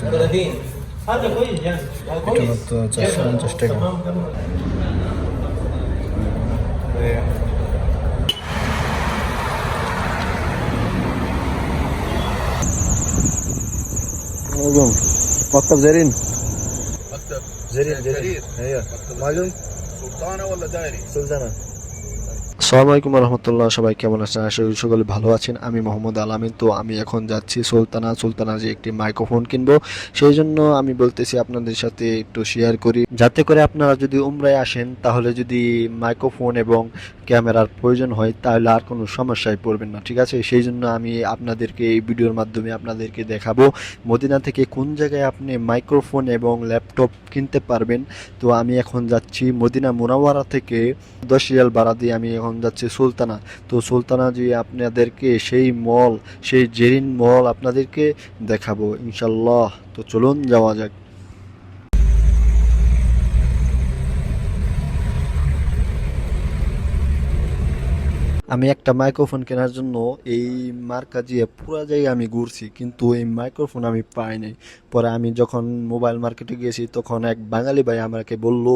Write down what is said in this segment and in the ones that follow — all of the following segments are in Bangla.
30 هذا كويس يعني. كانت 29 تقريبا مكتب زرين. مكتب زرين زرين. أيوه معلوم؟ سلطانة ولا دايري؟ سلطانة. আসসালামু আলাইকুম রহমতুল্লাহ সবাই কেমন আছেন? আশা করি সকলে ভালো আছেন। আমি মোহাম্মদ আলামিন। তো আমি এখন যাচ্ছি সুলতানা। সুলতানা যে একটি মাইক্রোফোন কিনবো, সেই জন্য আমি বলতেছি আপনাদের সাথে একটু শেয়ার করি। যাতে করে আপনারা যদি উমরায় আসেন, তাহলে যদি মাইক্রোফোন এবং ক্যামেরার প্রয়োজন হয়, তাহলে আর কোনো সমস্যায় পড়বেন না, ঠিক আছে? সেই জন্য আমি আপনাদেরকে এই ভিডিওর মাধ্যমে আপনাদেরকে দেখাবো, মদিনা থেকে কোন জায়গায় আপনি মাইক্রোফোন এবং ল্যাপটপ কিনতে পারবেন। তো আমি এখন যাচ্ছি মদিনা মুনাওয়ারা থেকে। দশ রিয়াল ভাড়া দিয়ে আমি এখন যাচ্ছি সুলতানা। তো সুলতানা যে আপনাদেরকে সেই মল, সেই জেরিন মল আপনাদেরকে দেখাবো, ইনশাল্লাহ। তো চলুন যাওয়া যাক। আমি একটা মাইক্রোফোন কেনার জন্য এই মার্কা দিয়ে পুরো জায়গায় আমি ঘুরছি, কিন্তু এই মাইক্রোফোন আমি পাই নাই। পরে আমি যখন মোবাইল মার্কেটে গিয়েছি, তখন এক বাঙালি ভাই আমাকে বলল,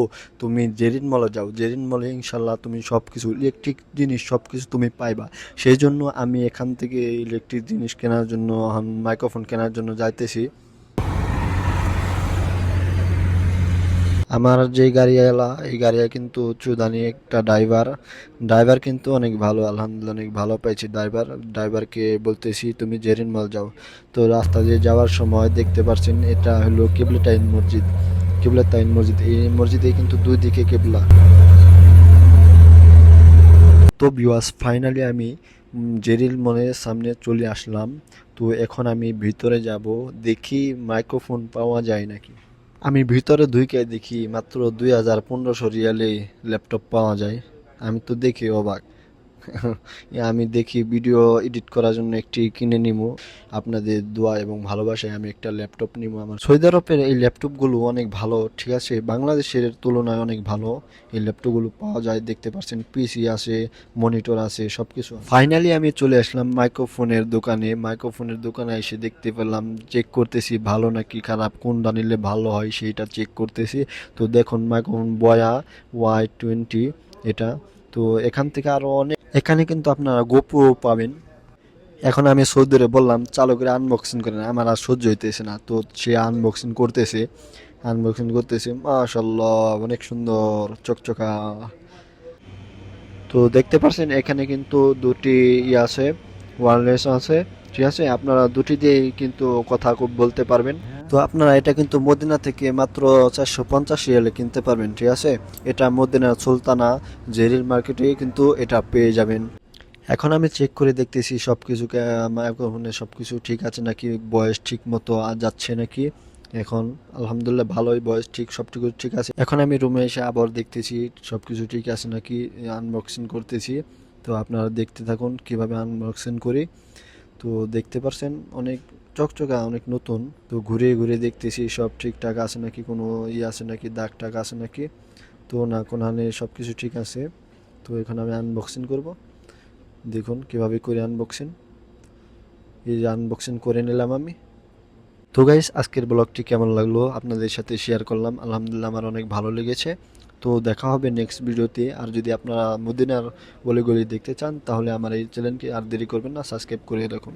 তুমি জেরিন মলে যাও। জেরিন মলে ইনশাল্লাহ তুমি সব কিছু ইলেকট্রিক জিনিস সব কিছু তুমি পাইবা। সেই জন্য আমি এখান থেকে ইলেকট্রিক জিনিস কেনার জন্য মাইক্রোফোন কেনার জন্য যাইতেছি। আমার যে গাড়িওয়ালা, এই গাড়িয়া কিন্তু চুদানি একটা ড্রাইভার ড্রাইভার কিন্তু অনেক ভালো, আলহামদুলিল্লাহ অনেক ভালো পাইছি ড্রাইভার ড্রাইভারকে বলতেছি, তুমি জেরিন মল যাও। তো রাস্তা দিয়ে যাওয়ার সময় দেখতে পাচ্ছেন এটা হলো কেবলাটাইন মসজিদ। কেবলাতাইন মসজিদ, এই মসজিদে কিন্তু দুই দিকে কেবলা। তো বিওয়াস ফাইনালি আমি জেরিল মনের সামনে চলে আসলাম। তো এখন আমি ভিতরে যাব, দেখি মাইক্রোফোন পাওয়া যায় নাকি। আমি ভিতরে ধুইকে দেখি মাত্র দুই হাজার পনেরোশো রিয়ালে ল্যাপটপ পাওয়া যায়। আমি তো দেখি অবাক। আমি দেখি ভিডিও এডিট করার জন্য একটি কিনে নিব আপনাদের দোয়া এবং ভালোবাসায় আমি একটা ল্যাপটপ নিব আমার। সৌদি আরবের এই ল্যাপটপগুলো অনেক ভালো, ঠিক আছে? বাংলাদেশের তুলনায় অনেক ভালো। এই ল্যাপটপগুলো পাওয়া যায়, দেখতে পাচ্ছেন পিসি আছে মনিটর আছে সব কিছু ফাইনালি আমি চলে আসলাম মাইক্রোফোনের দোকানে। মাইক্রোফোনের দোকানে এসে দেখতে পেলাম চেক করতেছি ভালো নাকি খারাপ, কোনটা নিলে ভালো হয় সেইটা চেক করতেছি। তো দেখুন মাইক্রোফোন বয়া ওয়াই টোয়েন্টি এটা। তো এখান থেকে আরও অনেক এখানে কিন্তু আপনারা গোপো পাবেন। এখন আমি সৌদরে বললাম চালু করে আনবক্সিং করেন। আমার আর সহ্য হইতেছে না। তো সে আনবক্সিং করতেছে। আনবক্সিং করতেছে মাশাল্লাহ অনেক সুন্দর, চকচকা। তো দেখতে পাচ্ছেন এখানে কিন্তু দুটি ইয়ে আছে ওয়ারলেস আছে। ঠিক আছে? আপনারা দুটি দিয়েই কিন্তু কথা খুব বলতে পারবেন। তো আপনারা এটা কিন্তু মদিনা থেকে মাত্র চারশো পঞ্চাশ রিয়ালে কিনতে পারবেন ঠিক আছে? এটা মদিনা সুলতানা জেরিল মার্কেটে কিন্তু এটা পেয়ে যাবেন। এখন আমি চেক করে দেখতেছি সব কিছু মাইক্রোফোনে সব কিছু ঠিক আছে নাকি? বয়স ঠিক মতো যাচ্ছে নাকি? এখন আলহামদুলিল্লাহ ভালোই বয়স ঠিক সব কিছু ঠিক আছে। এখন আমি রুমে এসে আবার দেখতেছি সব কিছু ঠিক আছে নাকি? আনবক্সিং করতেছি। তো আপনারা দেখতে থাকুন কীভাবে আনবক্সিং করি। তো দেখতে পারছেন, অনেক চকচকা, অনেক নতুন। তো ঘুরে ঘুরে দেখতেছি, সব ঠিকঠাক আছে নাকি, কোনো ই আছে নাকি, দাগ টাক আছে নাকি? তো না কোনখানে সব কিছু ঠিক আছে। তো এখন আমি আনবক্সিং করব। দেখুন কীভাবে করে আনবক্সিং এই যে আনবক্সিং করে নিলাম আমি। তো গাইস আজকের ব্লগটি কেমন লাগল? আপনাদের সাথে শেয়ার করলাম। আলহামদুলিল্লাহ, আমার অনেক ভালো লেগেছে। তো দেখা হবে নেক্সট ভিডিওতে আর যদি আপনারা মদিনার গলি দেখতে চান, তাহলে আমার এই চ্যানেলকে আর দেরি করবেন না সাবস্ক্রাইব করে রাখুন।